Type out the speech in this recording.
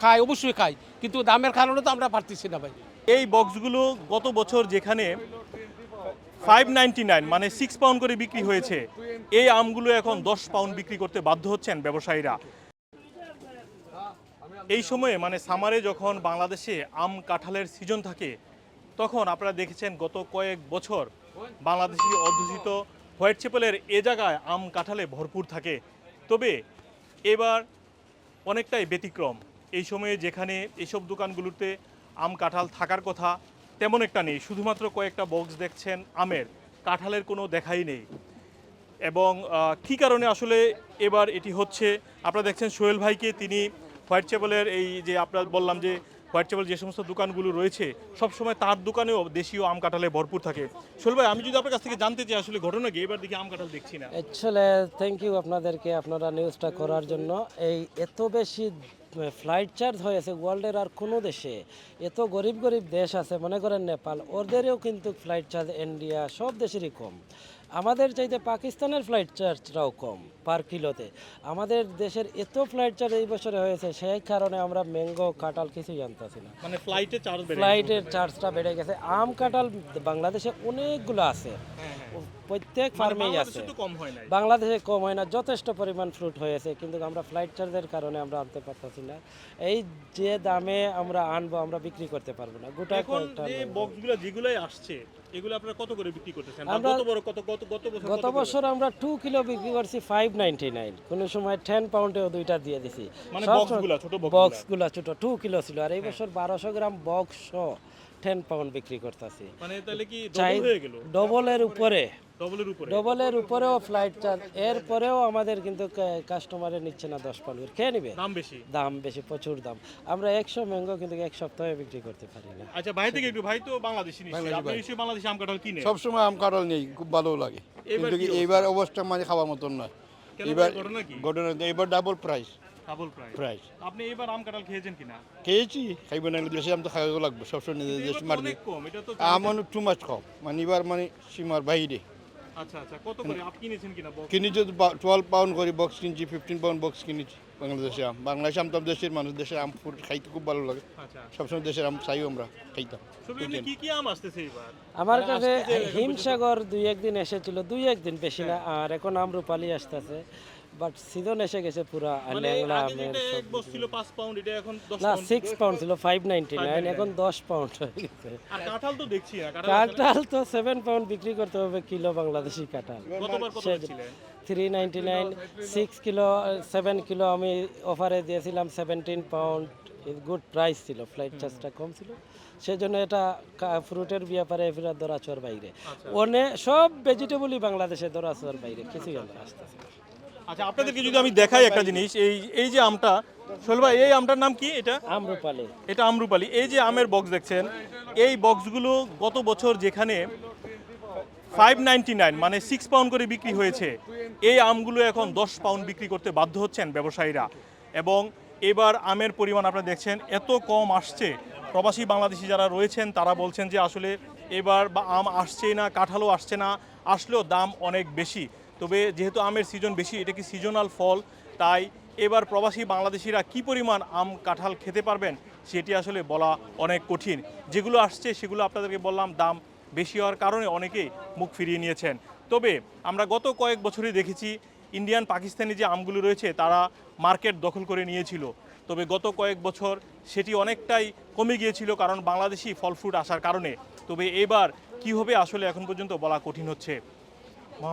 খাই অবশ্যই খাই কিন্তু দামের কারণে তো আমরা পারতেছি না ভাই। এই বক্সগুলো গত বছর যেখানে ফাইভ নাইন মানে সিক্স পাউন্ড করে বিক্রি হয়েছে, এই আমগুলো এখন দশ পাউন্ড বিক্রি করতে বাধ্য হচ্ছেন ব্যবসায়ীরা। এই সময়ে মানে সামারে যখন বাংলাদেশে আম কাঁঠালের সিজন থাকে, তখন আপনারা দেখেছেন গত কয়েক বছর বাংলাদেশি অধ্যুষিত হোয়াইট চ্যাপেলের এ জায়গায় আম কাঁঠালে ভরপুর থাকে। তবে এবার অনেকটাই ব্যতিক্রম। এই সময়ে যেখানে এসব দোকানগুলোতে আম, কাঁঠাল থাকার কথা তেমন একটা নেই। শুধুমাত্র কয়েকটা বক্স দেখছেন আমের, কাঁঠালের কোনো দেখাই নেই। এবং কী কারণে আসলে এবার এটি হচ্ছে? আপনারা দেখছেন সোহেল ভাইকে, তিনি হোয়াইট চ্যাপেলের এই যে আপনার বললাম যে হোয়াইট চ্যাপেল যে সমস্ত দোকানগুলো রয়েছে, সবসময় তার দোকানেও দেশীয় আম, কাঁঠালে ভরপুর থাকে। সোহেল ভাই, আমি যদি আপনার কাছ থেকে জানতে চাই আসলে ঘটনা কি, এবার দেখি আম, কাঁঠাল দেখছি না। অ্যাকচুয়ালি থ্যাংক ইউ আপনাদেরকে, আপনারা নিউজটা করার জন্য। এই এত বেশি ফ্লাইট চার্জ হয়েছে ওয়ার্ল্ডের আর কোনো দেশে। এত গরিব গরিব দেশ আছে, মনে করেন নেপাল, ওদেরও কিন্তু ফ্লাইট চার্জ ইন্ডিয়া সব দেশেরই কম। আমাদের চাইতে পাকিস্তানের ফ্লাইট চার্জটাও কম। পার কিলোতে। আমাদের দেশের এত ফ্লাইট চার্জ এই বছরে হয়েছে সেই কারণে আমরা ম্যাঙ্গো কাঁঠাল কিছুই জানতেছি না। মানে ফ্লাইটে চার্জ ফ্লাইটের চার্জটা বেড়ে গেছে। আম কাঁঠাল বাংলাদেশে অনেকগুলো আছে। প্রত্যেক ফার্মেই আছে। বাংলাদেশে কম হয় হয় না যথেষ্ট পরিমাণ ফ্রুট হয়েছে কিন্তু আমরা ফ্লাইট চার্জের কারণে আমরা আনতে পারতেছি না। এই যে দামে আমরা আনব আমরা বিক্রি করতে পারব না। গোটা বক্সগুলো যেগুলাই আসছে এগুলো আপনারা কত করে বিক্রি করতেছেন? আমরা- গত বড় কত গত গত বছর গত বছর আমরা টু কিলো বিক্রি করছি ফাইভ নাইনটি নাইন কোনো সময় টেন পাউন্ডেও দুইটা দিয়ে দিছি। মানে বক্সগুলা, ছোট বক্সগুলা। বক্সগুলা ছোট টু কিলো ছিল। আর এই বছর বারোশো গ্রাম বক্স টেন পাউন্ড বিক্রি করতেছি। মানে তাহলে কি চাই ডবল হয়ে গেল? ডবলের উপরে। ডবলের উপরেও ফ্লাইট চার্জ এরপরেও আমাদের কিন্তু কাস্টমারে নিচ্ছে না দশ পাউন্ড খেয়ে নিবে? দাম বেশি। দাম বেশি প্রচুর দাম। আমরা একশো ম্যাঙ্গো কিন্তু এক সপ্তাহে বিক্রি করতে পারি না। আচ্ছা ভাই থেকে একটু ভাই তো বাংলাদেশি নিশ্চয়ই। বাংলাদেশি আম কাঁঠাল কিনে সবসময় আম কাঁঠাল নেই খুব ভালো লাগে। কিন্তু এইবার অবস্থা মানে খাওয়ার মতন নয়। এবার ঘটনা কি? ঘটনা এবার double price double price price আপনি এবার আম কাঁঠাল খেয়েছেন কিনা? খেয়েছি খাইব না দেশে আম তো খাওয়া লাগবে সবসময় দেশ মারবে কম এটা তো আম টু মাছ কম মানে এবার মানে সীমার বাইরে। আচ্ছা আচ্ছা কত করে? আপনি কিনেছেন কিনা বক্স কিনেছি টুয়েলভ পাউন্ড করে বক্স কিনছি ফিফটিন পাউন্ড বক্স কিনেছি। বাংলাদেশে আম বাংলাদেশে আম তো দেশের মানুষ দেশের আম খাইতে খুব ভালো লাগে। আচ্ছা। সবসময় দেশের আম চাইও আমরা খাইতাম। সবই এমনি কি কি আম আসতেছে এবার আমার কাছে হিমসাগর দুই একদিন এসেছিল দুই একদিন বেশি না আর এখন আম আমরুপালি আসতেছে। বাট সিজন এসে গেছে পুরা মানে ল্যাংলা আমের এক বক্স ছিল 5 পাউন্ড এটা এখন 10 না পাউন্ড সিক্স পাউন্ড ছিল ফাইভ নাইনটি নাইন এখন দশ পাউন্ড হয়ে গেছে। আর কাঁঠাল তো দেখছি না কাঁঠাল কাঁঠাল তো সেভেন পাউন্ড বিক্রি করতে হবে কিলো বাংলাদেশি কাঁঠাল। কত ছিলেন three ninety nine six kilo seven kilo আমি অফারে দিয়েছিলাম সেভেন্টিন পাউন্ড গুড প্রাইস ছিল ফ্লাইট চার্জটা কম ছিল। সেজন্য এটা ফ্রুটের ব্যাপারে ফেরা দরাচর বাইরে। অনেক সব ভেজিটেবলই বাংলাদেশে দরাচর বাইরে কিছুই আমরা আসতেছে। আচ্ছা আপনাদেরকে যদি আমি দেখাই একটা জিনিস এই এই যে আমটা শোল ভাই এই আমটার নাম কি এটা? আম্রপালি। এটা আমরুপালি। এই যে আমের বক্স দেখছেন এই বক্সগুলো গত বছর যেখানে ফাইভ নাইনটি নাইন মানে সিক্স পাউন্ড করে বিক্রি হয়েছে এই আমগুলো এখন দশ পাউন্ড বিক্রি করতে বাধ্য হচ্ছেন ব্যবসায়ীরা। এবং এবার আমের পরিমাণ আপনারা দেখছেন এত কম আসছে। প্রবাসী বাংলাদেশি যারা রয়েছেন তারা বলছেন যে আসলে এবার বা আম আসছেই না কাঁঠালও আসছে না আসলেও দাম অনেক বেশি। তবে যেহেতু আমের সিজন বেশি, এটা কি সিজনাল ফল? তাই এবার প্রবাসী বাংলাদেশিরা কি পরিমাণ আম কাঁঠাল খেতে পারবেন সেটি আসলে বলা অনেক কঠিন। যেগুলো আসছে সেগুলো আপনাদেরকে বললাম, দাম বেশি হওয়ার কারণে অনেকেই মুখ ফিরিয়ে নিয়েছেন। তবে আমরা গত কয়েক বছরই দেখেছি, ইন্ডিয়ান, পাকিস্তানি যে আমগুলো রয়েছে, তারা মার্কেট দখল করে নিয়েছিল। তবে গত কয়েক বছর সেটি অনেকটাই কমে গিয়েছিল কারণ বাংলাদেশি ফল ফ্রুট আসার কারণে। তবে এবার কী হবে আসলে এখন পর্যন্ত বলা কঠিন হচ্ছে।